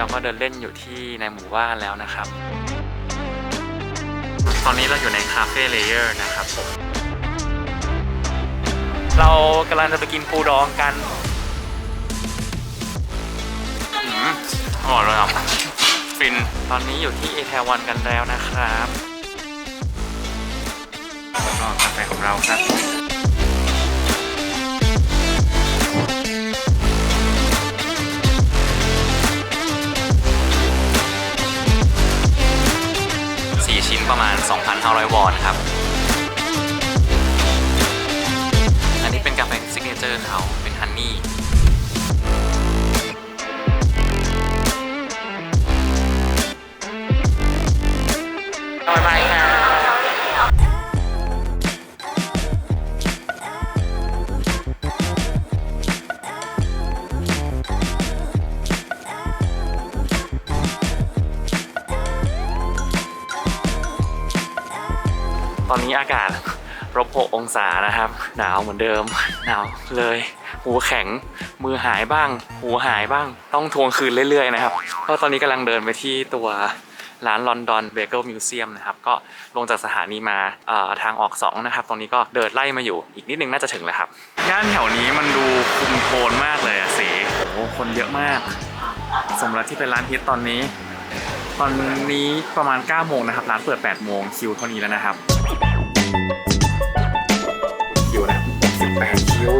เราก็เดินเล่นอยู่ที่ในหมู่บ้านแล้วนะครับ ตอนนี้เราอยู่ในคาเฟ่เลเยอร์นะครับผมเรากำลังจะไปกินปูดองกันอืมอร่อยเลยอะฟิน ตอนนี้อยู่ที่เอเทวันกันแล้วนะครับแล้วก็กาแฟของเราครับ ประมาณ 2,500 วอนครับ องศานะครับ หนาวเหมือนเดิม หนาวเลย หูแข็งมือหายบ้าง หูหายบ้าง ต้องทวงคืนเรื่อยๆนะครับก็ตอนนี้กำลังเดินไปที่ตัวร้านลอนดอนเบเกิลมิวเซียมนะครับ ก็ลงจากสถานีมาทางออก 2 นะครับ ตรงนี้ก็เดินไล่มาอยู่อีกนิดนึงน่าจะถึงแล้วครับ ย่านแถวนี้มันดูคุมโทนมากเลยอะสีโอ้คนเยอะมาก สมแล้วที่เป็นร้านฮิตตอนนี้ ตอนนี้ประมาณ9โมงนะครับ ร้านเปิด8โมงคิวเท่านี้แล้วนะครับ 18 คิว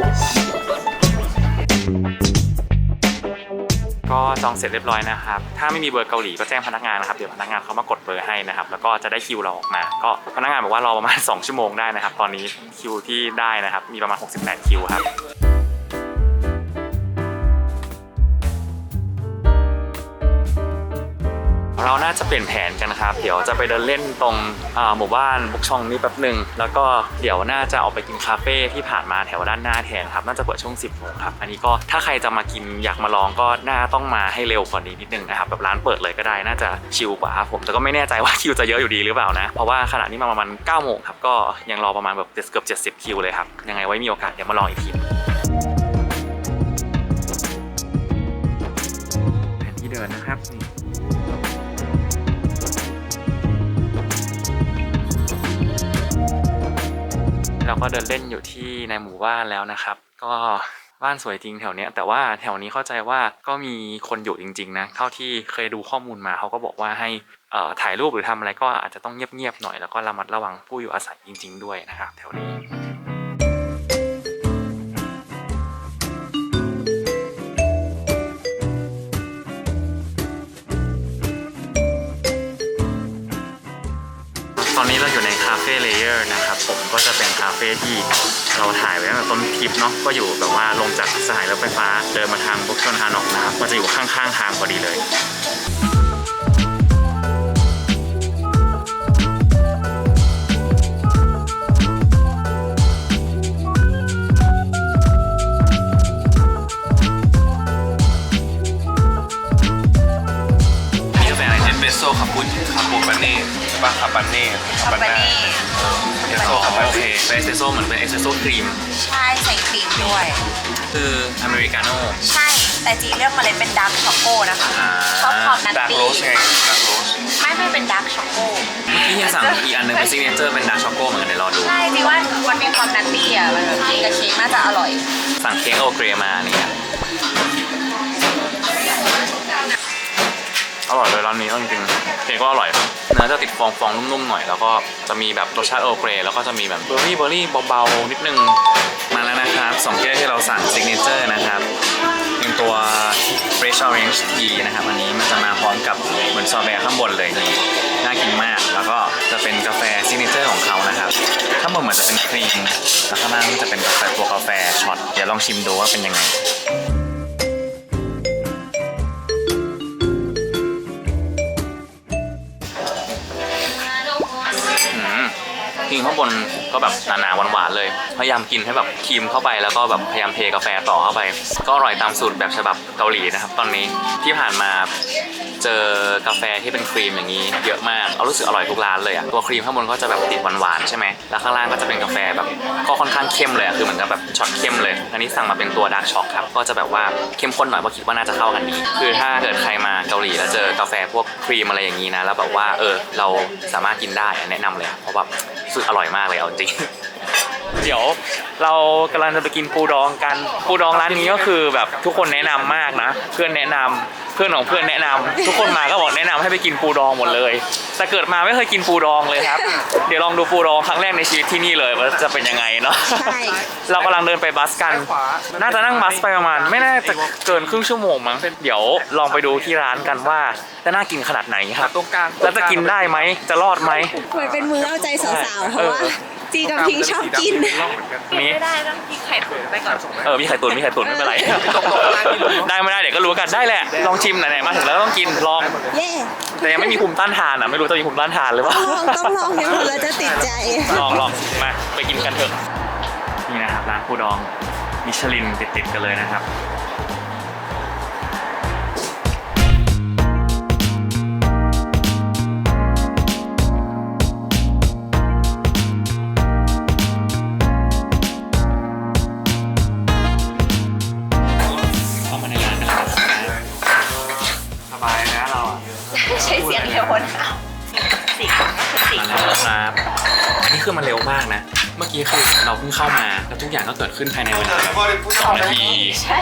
ก็จองเสร็จเรียบร้อยนะครับ ถ้าไม่มีเบอร์เกาหลีก็แจ้งพนักงานนะครับ เดี๋ยวพนักงานเขามากดเบอร์ให้นะครับ แล้วก็จะได้คิวเราออกมา ก็พนักงานบอกว่ารอประมาณ 2 ชั่วโมงได้นะครับ ตอนนี้คิวที่ได้นะครับ มีประมาณ 68 คิวครับ เราน่าจะเปลี่ยนแผนกันครับ เดี๋ยวจะไปเดินเล่นตรงหมู่บ้านบุกชองนี้แป๊บหนึ่งแล้วก็เดี๋ยวน่าจะออกไปกินคาเฟ่ที่ผ่านมาแถวด้านหน้าแทนครับ น่าจะเปิดช่วง 10โมงครับ อันนี้ก็ถ้าใครจะมากินอยากมาลองก็น่าต้องมาให้เร็วกว่านี้นิดนึงนะครับแบบร้านเปิดเลยก็ได้น่าจะชิลกว่าครับผมแต่ก็ไม่แน่ใจว่าคิวจะเยอะอยู่ดีหรือเปล่านะ เพราะว่าขณะนี้มาประมาณ9โมงครับก็ยังรอประมาณแบบเกือบ70คิวเลยครับยังไงไว้มีโอกาสเดี๋ยวมาลองอีกทีแผนที่เดินนะครับนี่ เราก็เดินเล่นอยู่ที่ในหมู่บ้านแล้วนะครับ ก็บ้านสวยจริงแถวเนี้ยแต่ว่าแถวนี้เข้าใจว่าก็มีคนอยู่จริง ๆ นะ เท่าที่เคยดูข้อมูลมาเขาก็บอกว่าให้ถ่ายรูปหรือทำอะไรก็อาจจะต้องเงียบๆหน่อยแล้วก็ระมัดระวังผู้อยู่อาศัยจริง ๆ ด้วยนะครับ แถวนี้ ฟ่เลเยอร์นะครับผมก็จะเป็นคาเฟ่ที่เราถ่ายไว้ตั้งแต่ต้นคลิปเนาะก็อยู่แบบว่าลงจากสถานีรถไฟฟ้าเดินมาทางบุกชนฮานอกนะครับก็จะอยู่ข้างๆทางพอดีเลยมีกาแฟอะไรเอสเปรสโซ่คาปูคาปูปาเน่ ป่ะคาปาเน่คาปาน่าเอสเปรสโซ่คาปาโอเคเน่เป็นเอสเปรสโซ่เหมือนเป็นเอสเปรสโซ่ครีม ใช่ใส่ครีมด้วย คืออเมริกาโน่ใช่ แต่จีเลือกเมาเลยเป็นดาร์กช็อกโกนะคะอ่าชอบความนัตดาร์กตี้โรสไงดาร์กโรสไม่ไม่เป็นดาร์กช็อกโกเมื่อกี้ยังสั่งอีกอันหนึงเป็นซิกเนเจอร์เป็นดาร์กช็อกโกเหมือนกันเดี๋ยวรอดูใช่จีว่ามันมีความนัตตี้อะมันแบบกินกับเค้กน่าจะอร่อย สั่งเค้กโอเกรมาเนี่ย อร่อยเลยร้านนี้เอาจริงๆเค้กก็อร่อยเนื้อจะติดฟองฟองนุ่มๆหน่อย แล้วก็จะมีแบบรสชาติโอเกรแล้วก็จะมีแบบเบอร์รี่เบอร์รี่เบาๆนิดนึงมาแล้วนะครับสองแก้วที่เราสั่งซิกเนเจอร์นะครับเป็นตัว fresh orange tea นะครับอันนี้มันจะมาพร้อมกับเหมือนซอร์เบต์ข้างบนเลยนี่น่ากินมาก แล้วก็จะเป็นกาแฟซิกเนเจอร์ของเขานะครับข้างบนเหมือนจะเป็นครีมแล้วข้างล่างจะเป็นกาแฟตัวกาแฟช็อตเดี๋ยวลองชิมดูว่าเป็นยังไง จริงข้างบน ก็แบบหนาๆหวานๆเลย พยายามกินให้แบบครีมเข้าไปแล้วก็แบบพยายามเทกาแฟต่อเข้าไป ก็อร่อยตามสูตรแบบฉบับเกาหลีนะครับตอนนี้ที่ผ่านมาเจอกาแฟที่เป็นครีมอย่างนี้ เยอะมากเอารู้สึกอร่อยทุกร้านเลยอะตัวครีมข้างบนก็จะแบบติดหวานๆใช่ไหมแล้วข้างล่างก็จะเป็นกาแฟแบบก็ค่อนข้างเข้มเลยอะคือเหมือนกับแบบช็อตเข้มเลย อันนี้สั่งมาเป็นตัวดาร์กช็อกครับก็จะแบบว่าเข้มข้นหน่อยเพราะคิดว่าน่าจะเข้ากันดี คือถ้าเกิดใครมาเกาหลีแล้วเจอกาแฟพวกครีมอะไรอย่างนี้นะแล้วแบบว่าเออเราสามารถกินได้แนะนำเลยเพราะว่ารู้สึกอร่อยมากเลยเอาจริง เดี๋ยวเรากำลังจะไปกินปูดองกัน ปูดองร้านนี้ก็คือแบบทุกคนแนะนำมากนะ เพื่อนแนะนำเพื่อนของเพื่อนแนะนำทุกคนมาก็บอกแนะนำให้ไปกินปูดองหมดเลย แต่เกิดมาไม่เคยกินปูดองเลยครับ เดี๋ยวลองดูปูดองครั้งแรกในชีวิตที่นี่เลยว่าจะเป็นยังไงเนาะ ใช่ เรากำลังเดินไปบัสกัน น่าจะนั่งบัสไปประมาณ ไม่น่าจะเกินครึ่งชั่วโมงมั้ง เดี๋ยวลองไปดูที่ร้านกันว่าจะน่ากินขนาดไหนครับ ตรงกลางแล้วจะกินได้ไหม จะรอดไหม เหมือนเป็นมือเอาใจสาวๆเพราะว่า จีกับพิงชอบกินนี้ไม่ได้ต้องกินไข่ตุ๋นไปก่อนเออมีไข่ตุ๋นมีไข่ตุ๋นไม่เป็นไรได้ไม่ได้เดี๋ยวก็รู้กันได้แหละลองชิมไหนๆมาถึงแล้วก็ต้องกินลองเย่แต่ยังไม่มีภูมิต้านทานอะไม่รู้จะมีภูมิต้านทานหรือเปล่าลองต้องลองยังหมดแล้วจะติดใจลองลองมาไปกินกันเถอะนี่นะครับร้านปูดองมิชลินติดๆกันเลยนะครับ เสียงเร็วนะสี่คนก็คือสี่มาแล้วครับอันนี้คือมันเร็วมากนะ เมื่อกี้คือเราเพิ่งเข้ามาแล้วทุกอย่างก็เกิดขึ้นภายในเวลาสองนาที ใช่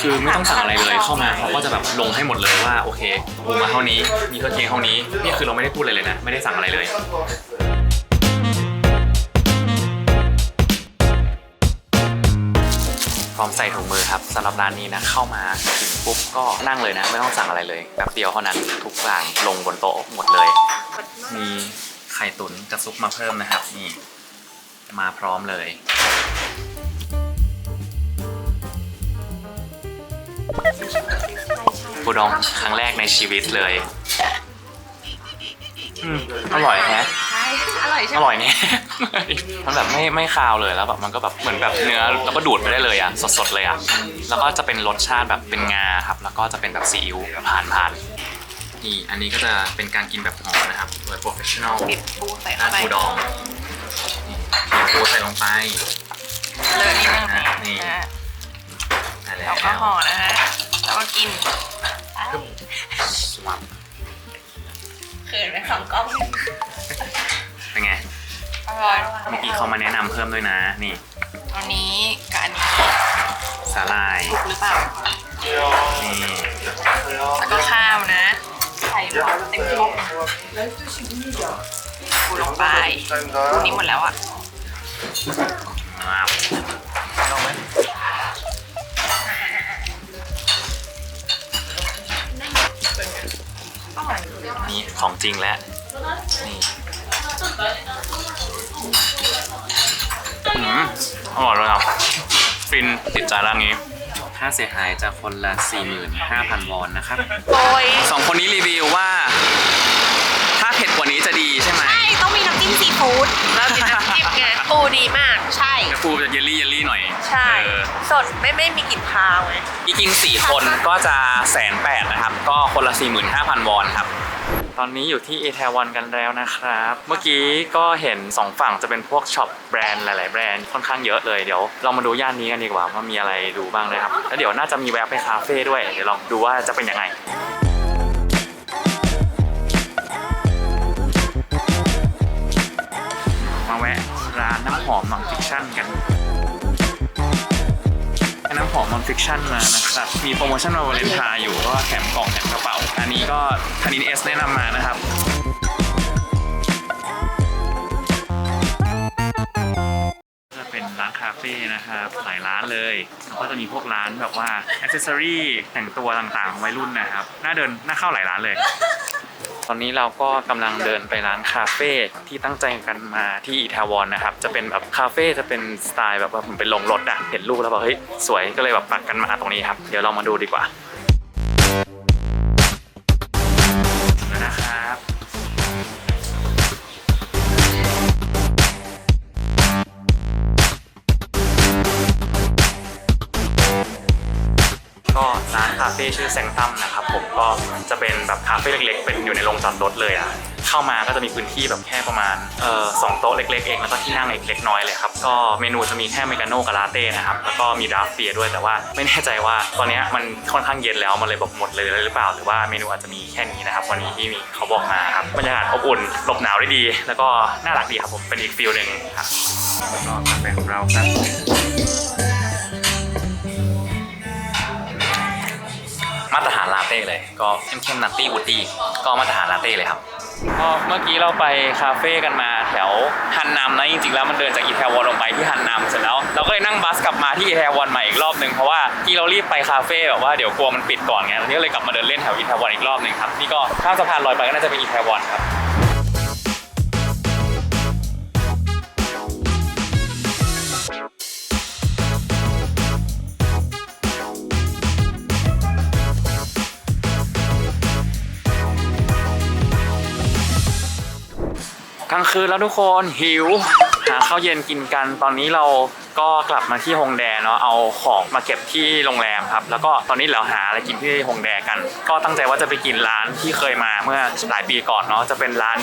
คือไม่ต้องสั่งอะไรเลยเข้ามาเขาก็จะแบบลงให้หมดเลยว่าโอเคปูมาเท่านี้ มีเครื่องเคียงเท่านี้ นี่คือเราไม่ได้พูดอะไรเลยนะ ไม่ได้สั่งอะไรเลย พร้อมใส่ถุงมือครับสำหรับร้านนี้นะเข้ามาถึงปุ๊บก็นั่งเลยนะ ไม่ต้องสั่งอะไรเลยแป๊บเดียวเท่านั้นทุกอย่างลงบนโต๊ะหมดเลย มีไข่ตุ๋นกับซุปมาเพิ่มนะครับนี่มาพร้อมเลยปูดองครั้งแรกในชีวิตเลย อืมอร่อย ร่อยใช่อไหมร่อยเนี่ย มันแบบไม่ไม่คาวเลยแล้วแบบมันก็แบบเหมือนแบบเนื้อแล้วก็ดูดไปได้เลยอะสดๆเลยอะแล้วก็จะเป็นรสชาติแบบเป็นงาครับ แล้วก็จะเป็นแบบซีอิ๊วผ่านผ่านนี่อันนี้ก็จะเป็นการกินแบบห่อนะครับโดย professional ปิดปูใส่ร้าเข้านไปปูดองนี่บีบปูใส่ลงไป เลยนิดนึงอะนี่นะได้แล้แล้ววก็ห่อนะฮะแล้วก็กินสวับเขินไปสองกล้อง เป็นไงอร่อยเมื่อกี้เขามาแนะนำเพิ่มด้วยนะ นี่อันนี้กับอันนี้สาลาย ถูกหรือเปล่า นี่ แล้วก็ข้าวนะ ใส่หม้อเต็มที่ปูลงไปปูนี้หมดแล้วอะครับลองไหมอร่อยนี่ของจริงแล้ว นี่ อืมอร่อยเลยครับฟินติดใจร้านนี้ ค่าเสียหายจะคนละ 45,000 วอนนะครับโอ้ยสองคนนี้รีวิวว่า ถ้าเผ็ดกว่านี้จะดีใช่ไหม ใช่ต้องมีน้ำจิ้มซีฟู้ดแล้วมีน้ำจิ้มไงปูดีมาก ใช่เนื้อปูจะเยลลี่เยลลี่หน่อยใช่ เออสดไม่ไม่มีกลิ่นคาวไง อีกกินสี่คนก็จะแสนแปดนะครับ ก็คนละ 45,000 วอนครับ ตอนนี้อยู่ที่เอทวันกันแล้วนะครับ เมื่อกี้ก็เห็น 2 ฝั่งจะเป็นพวกช็อปแบรนด์หลาย ๆ แบรนด์ค่อนข้างเยอะเลยเดี๋ยวเรามาดูย่านนี้กันดีกว่าว่ามีอะไรดูบ้างนะครับ แล้วเดี๋ยวน่าจะมีแวะไปคาเฟ่ด้วยเดี๋ยวลองดูว่าจะเป็นยังไงมาแวะร้านน้ำหอมนอนฟิคชั่นกัน น้ำหอมนอนฟิคชั่นมานะครับ มีโปรโมชั่นวันวาเลนไทน์อยู่ก็แถมกล่องแถมกระเป๋า อันนี้ก็ธนินเอสแนะนำมานะครับ จะเป็นร้านคาเฟ่นะครับ หลายร้านเลยแล้วก็จะมีพวกร้านแบบว่าอ c เซสซอรี่แต่งตัวต่างๆของวัยรุ่นนะครับ น่าเดินน่าเข้าหลายร้านเลย ตอนนี้เราก็กำลังเดินไปร้านคาเฟ่ที่ตั้งใจกันมาที่อีทาวอนนะครับ จะเป็นแบบคาเฟ่จะเป็นสไตล์แบบว่าผมเป็นลงรถอะเห็นรูปแล้วแบบเฮ้ยสวยก็เลยแบบปักกันมาตรงนี้ครับ เดี๋ยวเรามาดูดีกว่า ฟ่ชื่อแซงตัมนะครับผมก็จะเป็นแบบคาเฟ่เล็กๆ เป็นอยู่ในโรงจอดรถเลยอะเข้ามาก็จะมีพื้นที่แบบแค่ประมาณเอ่อสองโต๊ะเล็กๆเองแล้วก็ที่นั่งอีกเล็กน้อยเลยครับก็เมนูจะมีแค่เมกาโน่กับลาเต้นะครับแล้วก็มีดราฟเบียร์ด้วยแต่ว่าไม่แน่ใจว่าตอนนี้มันค่อนข้างเย็นแล้วมันเลยแบบหมดเลยหรือเปล่า หรือว่าเมนูอาจจะมีแค่นี้นะครับวันนี้ที่มีเขาบอกมาครับบรรยากาศอบอุ่นหลบหนาวได้ดี แล้วก็น่ารักดีครับผมเป็นอีกฟิลหนึ่งครับแล้วก็กาแฟของเราครับ มาตรฐานลาเต้เลย ก็เข้มๆนัตตี้วูดดี้ก็มาตรฐานลาเต้เลยครับก็เมื่อกี้เราไปคาเฟ่กันมาแถวฮันนามนะจริงๆแล้วมันเดินจากอีแทวอนลงไปที่ฮันนามเสร็จแล้วเราก็เลยนั่งบัสกลับมาที่อีแทวอนใหม่อีกรอบหนึ่งเพราะว่าที่เรารีบไปคาเฟ่แบบว่าเดี๋ยวกลัวมันปิดก่อนไงเราก็เลยกลับมาเดินเล่นแถวอีแทวอนอีกรอบหนึ่งครับนี่ก็ข้ามสะพานลอยไปก็น่าจะเป็นอีแทวอนครับางคืนแล้วทุกคนหิว หาข้าวเย็นกินกันตอนนี้เราก็กลับมาที่ฮงแดเนาะเอาของมาเก็บที่โรงแรมครับ แล้วก็ตอนนี้เราหาอะไรกินที่ฮงแดกัน ก็ตั้งใจว่าจะไปกินร้านที่เคยมาเมื่อหลายปีก่อนเนาะจะเป็นร้าน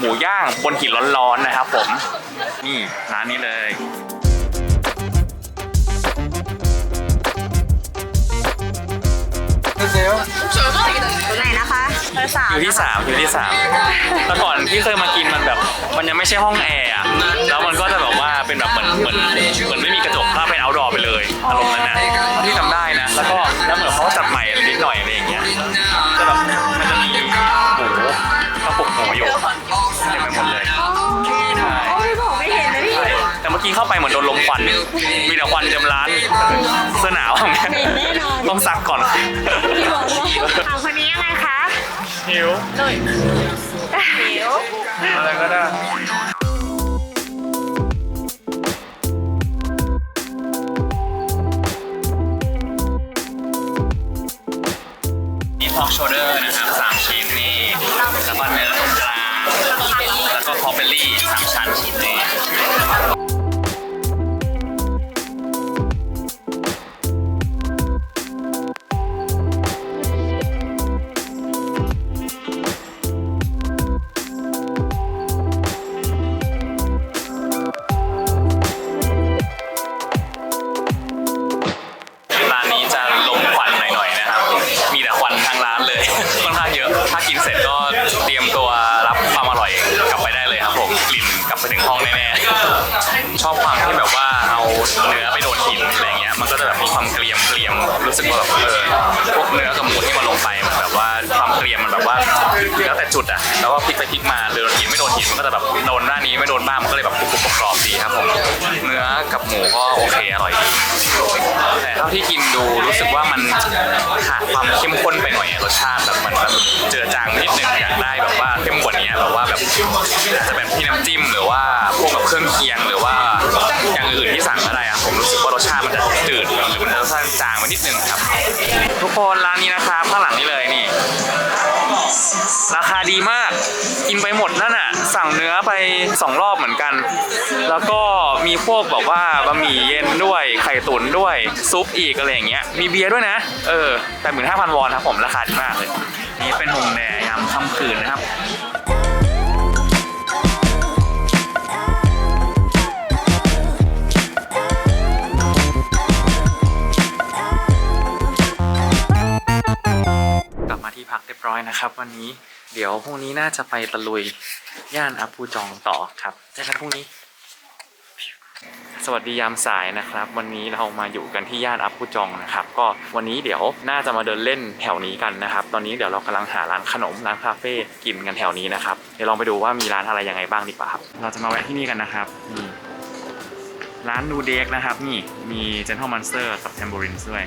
หมูย่างบนหินร้อนๆนะครับ ผมนี่ร้านนี้เลย ตัวไหนนะคะเบอร์สามอยู่ที่สามอยู่ที่สามแต่ก่อนที่เคยมากินมันแบบ มันยังไม่ใช่ห้องแอร์อะแล้วมันก็จะแบบว่าเป็นแบบเหมือนเหมือนเหมือนไม่มีกระจกถ้าเป็น outdoor ไปเลยอารมณ์นั้นนะที่จำได้นะ แล้วก็แล้วเหมือนเขาก็ อกี้เข้าไปเหมือนโดนลมควัน มีแต่ควันเต็มร้าน เสื้อหนาวอย่างเงี้ยเหม็นแน่นอน ต้องซักก่อนพี่บอกว่าถามคนนี้ยังไงคะหิวหิวอะไรก็ได้ ชอบความที่แบบว่าเอาเนื้อไปโดนหินอะไรเงี้ยมันก็จะแบบมีความเกรียมเกรียมรู้สึกว่าแบบเออพวกเนื้อกับหมูที่มันลงไปมันแบบว่าความเกรียมมันแบบว่าแล้วแต่จุดอะแล้วก็พลิกไปพลิกมาโดนหินไม่โดนหินมันก็จะแบบโดนด้านนี้ไม่โดนบ้างมันก็เลยแบบกรุบกรอบดีครับผมเนื้อกับหมูก็โอเคอร่อยดีแต่เท่าที่กินดูรู้สึกว่ามันขาดความเข้มข้นไปหน่อยรสชาติแบบมันแบบเจือจางนิดนึงอยากได้แบบว่าเข้มกว่านี้แบบว่าแบบอาจจะเป็นที่น้ำจิ้มหรือว่าพวกแบบเครื่องเคียงหรือว่าอย่างอื่นื่นที่สั่งก็ได้อะผมรู้สึกว่ารสชาติมันจะจืดหรือมันรสชาติจางไปนิดนึงครับ ทุกคนร้านนี้นะครับข้างหลังนี้เลยนี่ ราคาดีมาก กินไปหมดนั่นน่ะ สั่งเนื้อไปสองรอบเหมือนกัน แล้วก็มีพวกแบบว่าบะหมี่เย็นด้วยไข่ตุ๋นด้วยซุปอีกอะไรอย่างเงี้ยมีเบียร์ด้วยนะ เออแต่หมื่นห้าพันวอนครับผมราคาดีมากเลย นี่เป็นหงแดยามค่ำคืนนะครับ พักเรียบร้อยนะครับ วันนี้เดี๋ยวพรุ่งนี้น่าจะไปตะลุยย่านอัปูจองต่อครับเจอกันพรุ่งนี้ สวัสดียามสายนะครับ วันนี้เรามาอยู่กันที่ย่านอัปูจองนะครับ ก็วันนี้เดี๋ยวน่าจะมาเดินเล่นแถวนี้กันนะครับ ตอนนี้เดี๋ยวเรากำลังหาร้านขนมร้านคาเฟ่กินกันแถวนี้นะครับเดี๋ยวลองไปดูว่ามีร้านอะไรยังไงบ้างดีกว่าครับเราจะมาแวะที่นี่กันนะครับนี่ร้านนูเด็กนะครับ นี่มี Gentle Monster กับ Tambourine ด้วย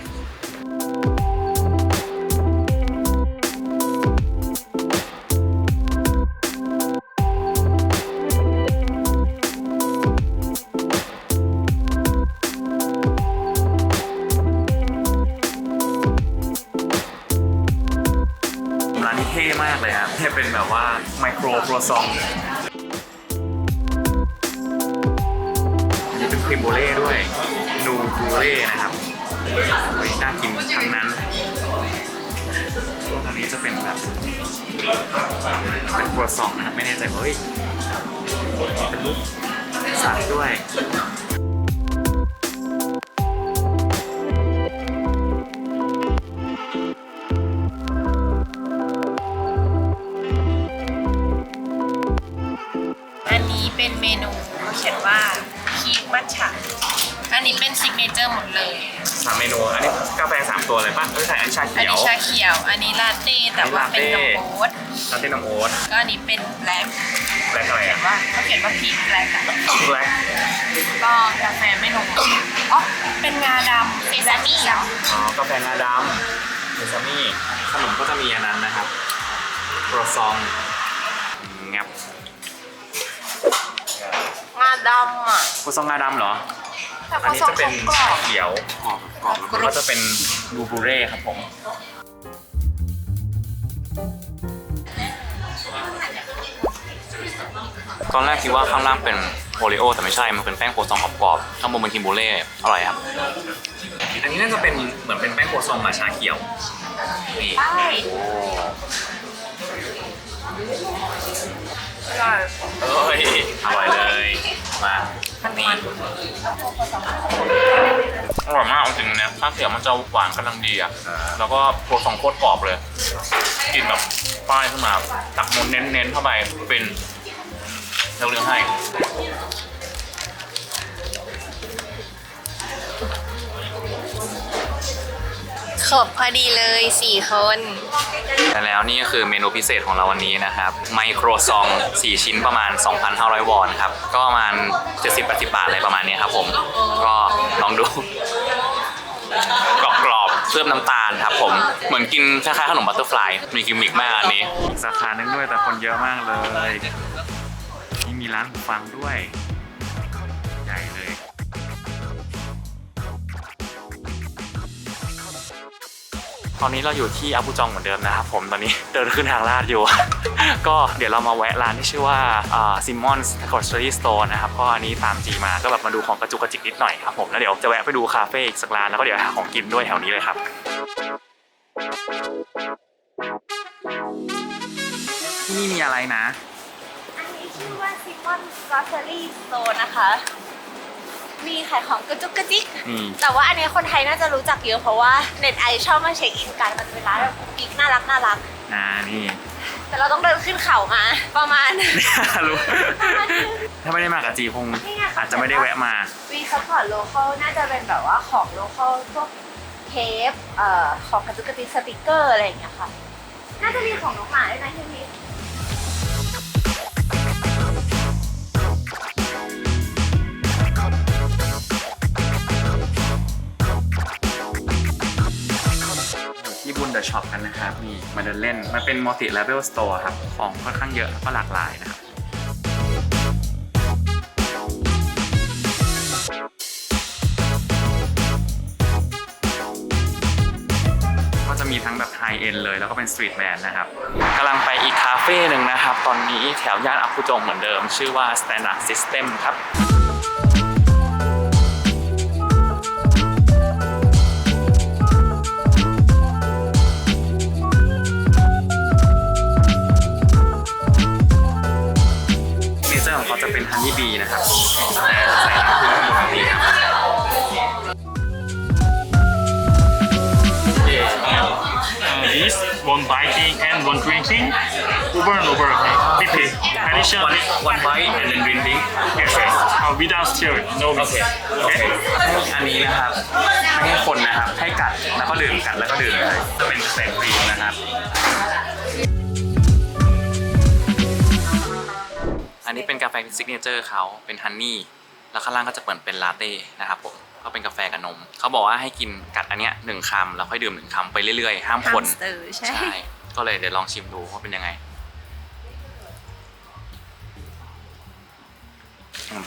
ัวซองเป็นครีมโบเล่ด้วย นูโบเล่นะครับโอ้ยน่ากินทั้งนั้นตรงนี้จะเป็นแบบเป็นครัวซองนะครับไม่แน่ใจว่าเฮ้ยเป็นรูปสัตด้วย อันนี้เป็นเมนูเขียนว่าพีคมัทฉะอันนี้เป็นซิกเนเจอร์หมดเลยสามเมนู อันนี้กาแฟสามตัวเลยป่ะเอ้ยใช่อันนี้ชาอันเขียว นี้ชาเขียว อันนี้ลาเต้แต่ว่าเป็นนมโอ๊ตลาเต้นมโอ๊ตก็อันนี้เป็นแบล็คแบล็คอะไรเขียอะนว่าเขาเขียนว่าพีคแบล็คอะแบล็คก็กาแฟไม่นมอ๋อเป็นงาดำเซซามิเหรออ๋อกาแฟงาดำเซซามี่ขนมก็จะมีอันนั้นนะครับครัวซองงับงา ดำอะครัวซองงาดำเหรอ แต่อันก็นี้ซองจะเป็นกรอชาบเขียวกรอบกรอบแล้วก็จะเป็นบลูเบอร์เร่ครับผม ตอนแรกคิดว่าข้างล่างเป็นโอริโอแต่ไม่ใช่ มันเป็นแป้งโคซองกรอบๆข้างบนเป็นคิมโบเล่อร่อยครับ อันนี้น่าจะเป็นเหมือนเป็นแป้งโคซองมาชาเขียว นี่ใช่อร่อยเอ้ยอร่อยเลย มามันนี่มันอร่อยมากเอาจริงๆเนี่ยชาเขียวมันจะหวานกำลังดีอะ แล้วก็โคซองโคตรกรอบเลย กินแบบป้ายขึ้นมา ตักมนเน้นๆเข้าไปเป็นเลือกให้ ขบพอดีเลยสี่คน แต่แล้วนี่ก็คือเมนูพิเศษของเราวันนี้นะครับ ไมโครซอง 4 ชิ้นประมาณ 2,500 วอนครับ ก็ประมาณ 70-80 บาทอะไรประมาณนี้ครับผม ก็ลองดูกรอบๆเคลือบน้ำตาลครับผม เหมือนกินคล้ายๆขนมบัตเตอร์ฟลาย มีกิมมิกมากอันนี้ สาขานึงด้วยแต่คนเยอะมากเลย นี่มีร้านหูฟังด้วย ตอนนี้เราอยู่ที่อาบูจองเหมือนเดิมนะครับผมตอนนี้เดินขึ้นทางลาดอยู่ ก็เดี๋ยวเรามาแวะร้านที่ชื่อว่าซิมมอนส์กอร์สตรีสโตร์นะครับก็อันนี้ตามจีมาก็แบบมาดูของกระจุกกระจิกนิดหน่อยครับผมแล้วเดี๋ยวจะแวะไปดูคาเฟ่อีกสักร้านแล้วก็เดี๋ยวหาของกินด้วยแถวนี้เลยครับ ที่นี่มีอะไรนะ อันนี้ชื่อว่า Simon Grocery Store นะคะ มีขายของกระจุกกระจิกนี่แต่ว่าอันนี้คนไทยน่าจะรู้จักเยอะเพราะว่าเน็ตไอชอบมาเช็คอินกันมันเป็นร้านแบบกุ๊กกิ๊กน่ารักน่ารัก อ่านี่ แต่เราต้องเดินขึ้นเขามา ประมาณ รู้ถ้าไม่ได้มากับจีคงนี่ไงอาจจะไม่ได้แวะมา วีซัพพอร์ตโลเคอลน่าจะเป็นแบบว่าของโลเคอลพวกเทปเอ่อของกระจุกกระจิกสติกเกอร์อะไรอย่างเงี้ยค่ะ น่าจะมีของน้องหมาด้วยนะที่นี้ ที่บุญเดอะช็อปกันนะครับนี่มาเดินเล่นมันเป็นมัลติเลเวลสโตร์ครับของค่อนข้างเยอะแล้วก็หลากหลายนะครับก็จะมีทั้งแบบไฮเอ็นเลยแล้วก็เป็นสตรีทแบรนด์นะครับกำลังไปอีกคาเฟ่หนึ่งนะครับ ตอนนี้แถวย่านอัพพุจงเหมือนเดิม ชื่อว่า Standard System ครับ one biting and one drinking over and over again. Repeat. Additional. one one bite and then drinking Yes, yes. Uh, without steering. No โอเค โอเค อันนี้นะครับ ไม่ให้คนนะครับ ให้กัดแล้วก็ดื่ม กัดแล้วก็ดื่มเลยจะเป็นเศษครีมนะครับ อันนี้เป็นกาแฟซิกเนเจอร์เขาเป็นฮันนี่ แล้วข้างล่างก็จะเปิดเป็นลาเต้นะครับผม ก็เป็นกาแฟกับนม เขาบอกว่าให้กินกัดอันเนี้ยหนึ่งคำแล้วค่อยดื่มหนึ่งคำไปเรื่อยๆ ห้ามคน Hamster ใช่ใช่ก็เลยเดี๋ยวลองชิมดูว่าเป็นยังไง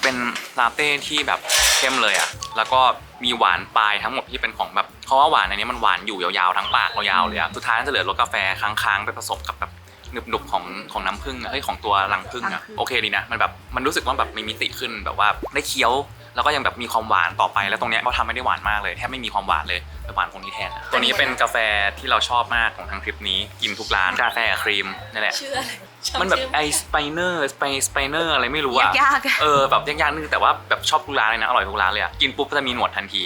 เป็นลาเต้ที่แบบเข้มเลยอะ่ะ แล้วก็มีหวานปลายทั้งหมดที่เป็นของแบบเพราะว่าหวานอันนี้มันหวานอยู่ยาวๆทั้งปากยาวๆเลยอะสุดท้ายจะเหลือรสกาแฟค้างๆไปผสมกับแบบหนุบๆของของน้ำผึ้งอะเอ้ยของตัวรังผึ้งอะโอเคดีนะ มันแบบมันรู้สึกว่าแบบมีมิติขึ้นแบบว่าได้เคี้ยว แล้วก็ยังแบบมีความหวานต่อไปแล้วตรงเนี้ยเขาทำไม่ได้หวานมากเลยแทบไม่มีความหวานเลยไปหวานตรงนี้แทนอะตัวนี้เป็นกาแฟที่เราชอบมากของทางทริปนี้กินทุกร้านกาแฟกับครีมนี่แหละ ชื่ออะไรชอมันแบบชื่อไอสไปเนอร์สไปสไปเนอร์อะไรไม่รู้อะยากๆอะเออแบบยากๆนึงแต่ว่าแบบชอบทุกร้านเลยนะอร่อยทุกร้านเลยอะกินปุ๊บก็จะมีหนวดทันที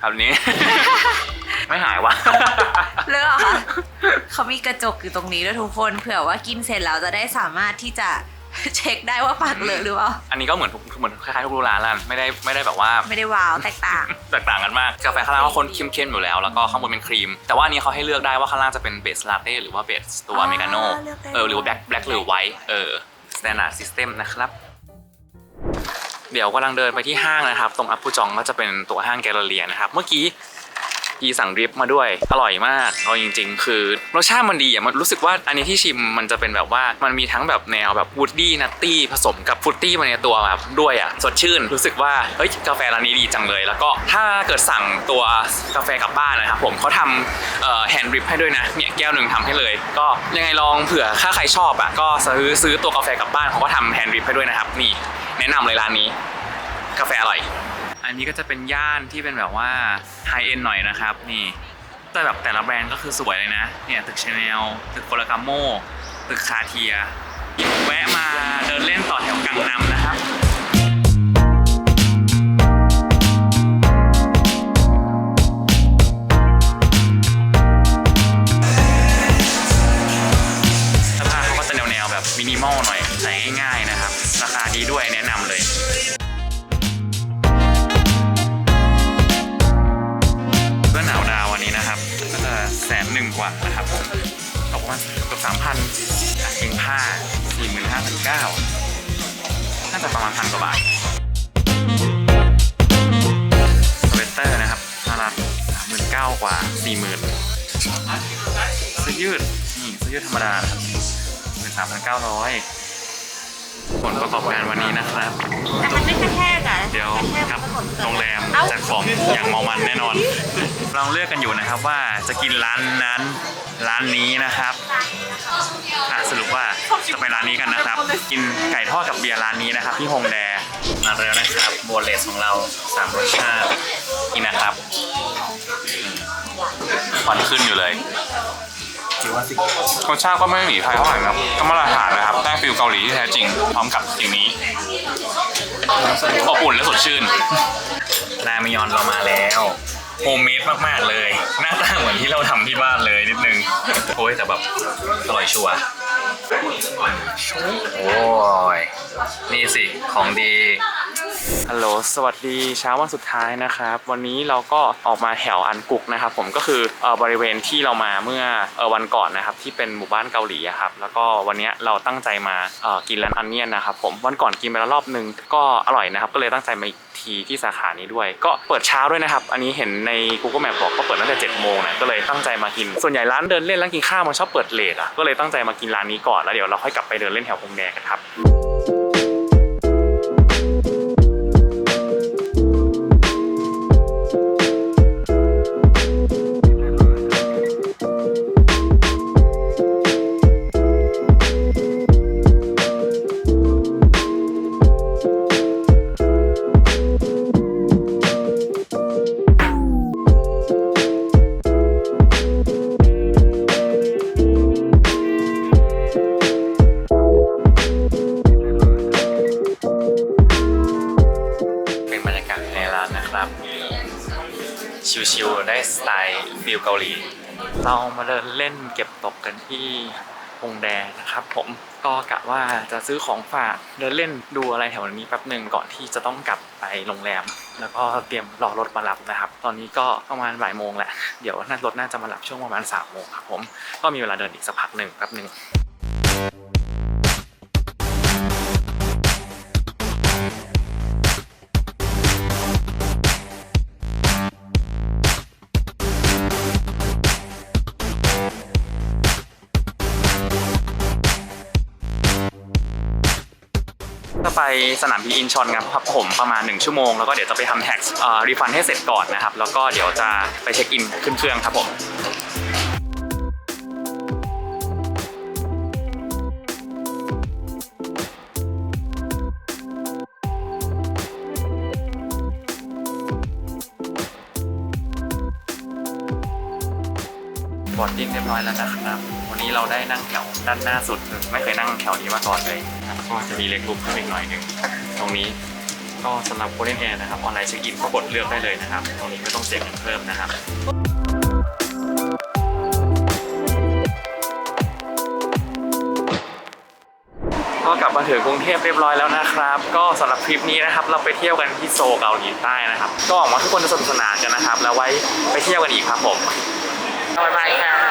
แบบนี้ ไม่หายวะ เลือกเหรอคะเขามีกระจกอยู่ตรงนี้ด้วยทุกคนเผื่อว่ากินเสร็จแล้วจะได้สามารถที่จะ เช็คได้ว่าปากเลอะหรือเปล่า อันนี้ก็เหมือนทุกเหมือนคล้ายๆทุกร้านแล้วกันไม่ได้ไม่ได้แบบว่าไม่ได้ว้าวแตกต่าง แตกต่างกันมากกาแฟข้างล่างก็คนเข้มๆอยู่แล้ว แล้วก็ข้างบนเป็นครีม แต่ว่าอันนี้เขาให้เลือกได้ว่าข้างล่างจะเป็นเบสลาเต้หรือว่าเบสตัวอ๋ออเมริกาโน่เลือกได้ เออหรือว่าแบล็คแบล็คหรือไวท์เออ standard system นะครับ เดี๋ยวกำลังเดินไปที่ห้างนะครับ ตรงอัปปูจองก็จะเป็นตัวห้างแกลเลอเรียนะครับ เมื่อกี้ พี่สั่งริปมาด้วย อร่อยมากเอาจริง ๆ คือรสชาติมันดีอะมันรู้สึกว่าอันนี้ที่ชิมมันจะเป็นแบบว่ามันมีทั้งแบบแนวแบบวูดดี้นัตตี้ผสมกับฟรุตตี้มาในตัวแบบด้วยอะสดชื่นรู้สึกว่าเฮ้ยกาแฟร้านนี้ดีจังเลย แล้วก็ถ้าเกิดสั่งตัวกาแฟกลับบ้านนะครับผมเขาทำแฮนด์ริปให้ด้วยนะเนี่ยแก้วหนึ่งทำให้เลย ก็ยังไงลองเผื่อถ้าใครชอบอะก็ซื้อซื้อตัวกาแฟกลับบ้านเขาก็ทำแฮนด์ริปให้ด้วยนะครับนี่แนะนำเลยร้านนี้ กาแฟอร่อย อันนี้ก็จะเป็นย่านที่เป็นแบบว่าไฮเอ็นหน่อยนะครับนี่แต่แบบแต่ละแบรนด์ก็คือสวยเลยนะเนี่ยตึกชาแนลตึกโคลกาโมตึกคาเทียแวะมาเดินเล่นต่อแถวกังนำนะครับเสื้อผ้าเขาก็จะแนวแบบมินิมอลหน่อยใส่ง่ายๆนะครับ ราคาดีด้วยแนะนำเลย แสนหนึ่งกว่านะครับผมตกประมาณเกือบสามพันเองผ้าสี่หมื่นห้าพันเก้าน่าจะประมาณพันกว่าบาทสเวตเตอร์นะครับน่ารักสามหมื่นเก้ากว่าสี่หมื่นเสื้อยืดนี่เสื้อยืดธรรมดาครับหมื่นสามพันเก้าร้อย ผลประกอบการวันนี้นะครับ แต่มันไม่กระแทกอะเดี๋ยวกลับโรงแรมเอ้าจัดของอย่างเมามันแน่นอนลองเลือกกันอยู่นะครับว่าจะกินร้านนั้นร้านนี้นะครับอะสรุปว่าจะไปร้านนี้กันนะครับ กินไก่ทอดกับเบียร์ร้านนี้นะครับที่ฮงแดมาแล้วนะครับโบเลสของเราสามรสชาตินี่นะครับอืมควันขึ้นอยู่เลย รสชาติก็ไม่หนีไทยเท่าไหร่นะครับก็มาตรฐานนะครับ ได้ฟิลเกาหลีที่แท้จริง พร้อมกับสิ่งนี้อบอุ่นและสดชื่น รามยอนเรามาแล้ว โฮมเมดมาก ๆ เลย หน้าตาเหมือนที่เราทำที่บ้านเลยนิดนึง โอ้ยแต่แบบอร่อยชัวร์โอ้ย นี่สิ ของดี ฮัลโหล สวัสดีเช้าวันสุดท้ายนะครับ วันนี้เราก็ออกมาแถวอันกุกนะครับผมก็คือเอ่อบริเวณที่เรามาเมื่อเออวันก่อนนะครับที่เป็นหมู่บ้านเกาหลีอะครับแล้วก็วันเนี้ยเราตั้งใจมาเอ่อกินร้านอันเนียนนะครับผมวันก่อนกินไปแล้วรอบนึงก็อร่อยนะครับก็เลยตั้งใจมาอีกทีที่สาขานี้ด้วย ก็เปิดเช้าด้วยนะครับ อันนี้เห็นในใน Google Map บอกก็เปิดตั้งแต่7โมงนะก็เลยตั้งใจมากิน ส่วนใหญ่ร้านเดินเล่นร้านกินข้าวมันชอบเปิดเลทอะก็เลยตั้งใจมากินร้านนี้ก่อนแล้วเดี๋ยวเราค่อยกลับไปเดินเล่นแถวพงแดงกันครับ ชิวๆได้สไตล์ฟิลเกาหลี เรามาเดินเล่นเก็บตกกันที่ฮงแดนะครับผมก็กะว่าจะซื้อของฝากเดินเล่นดูอะไรแถวนี้แป๊บหนึ่งก่อนที่จะต้องกลับไปโรงแรม แล้วก็เตรียมรอรถมารับนะครับ ตอนนี้ก็ประมาณบ่ายโมงแหละเดี๋ยวน่ารถน่าจะมารับช่วงประมาณสามโมงครับผมก็มีเวลาเดินอีกสักพักหนึ่งแป๊บหนึ่ง ไปสนามบินอินชอนครับครับผมประมาณ 1 ชั่วโมง แล้วก็เดี๋ยวจะไปทำแท็กรีฟันให้เสร็จก่อนนะครับ แล้วก็เดี๋ยวจะไปเช็คอินขึ้นเครื่องครับผมบอดดิ้งเรียบร้อยแล้วนะครับ วันนี้เราได้นั่งแถวด้านหน้าสุด ไม่เคยนั่งแถวนี้มาก่อนเลย ก็จะมีเล็กรูปเพิ่มอีกหน่อยหนึ่งตรงนี้ก็สำหรับ Golden Air นะครับออนไลน์เช็คอินก็กดเลือกได้เลยนะครับ ตรงนี้ไม่ต้องเสียเงินเพิ่มนะครับก็กลับมาถึงกรุงเทพเรียบร้อยแล้วนะครับ ก็สำหรับทริปนี้นะครับ เราไปเที่ยวกันที่โซลเกาหลีใต้นะครับ ก็หวังว่าทุกคนจะสนุกสนานกันนะครับ แล้วไว้ไปเที่ยวกันอีกครับผมบ๊ายบายครับ